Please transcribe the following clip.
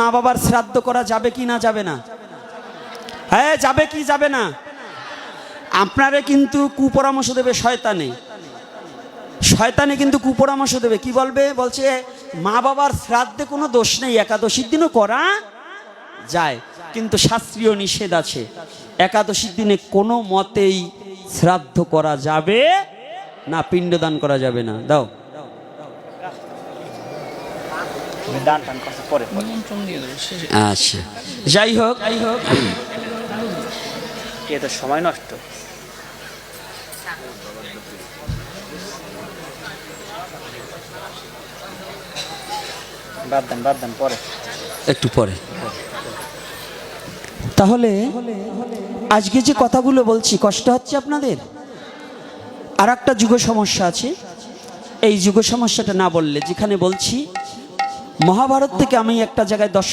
মা বাবার শ্রাদ্ধ করা যাবে কি না যাবে না? হ্যাঁ যাবে কি যাবে না? আপনারে কিন্তু কুপরামর্শ দেবে শয়তানে। শয়তানে কিন্তু কুপরামর্শ দেবে। কি বলবে? বলছে মা বাবার শ্রাদ্ধে কোনো দোষ নেই, একাদশীর দিনও করা যায়, কিন্তু শাস্ত্রীয় নিষেধ আছে। একাদশীর দিনে কোনো মতেই শ্রাদ্ধ করা যাবে না, পিণ্ডদান করা যাবে না। দাও। দান টান পরে আচ্ছা যাই হোক যাই হোক এ তো সময় নষ্ট বাদ দেন বাদ দেন পরে একটু পরে তাহলে আজকে যে কথাগুলো বলছি কষ্ট হচ্ছে আপনাদের? আর একটা যুগ সমস্যা আছে। এই যুগ সমস্যাটা না বললে যেখানে বলছি মহাভারত থেকে আমি একটা জায়গায় দশ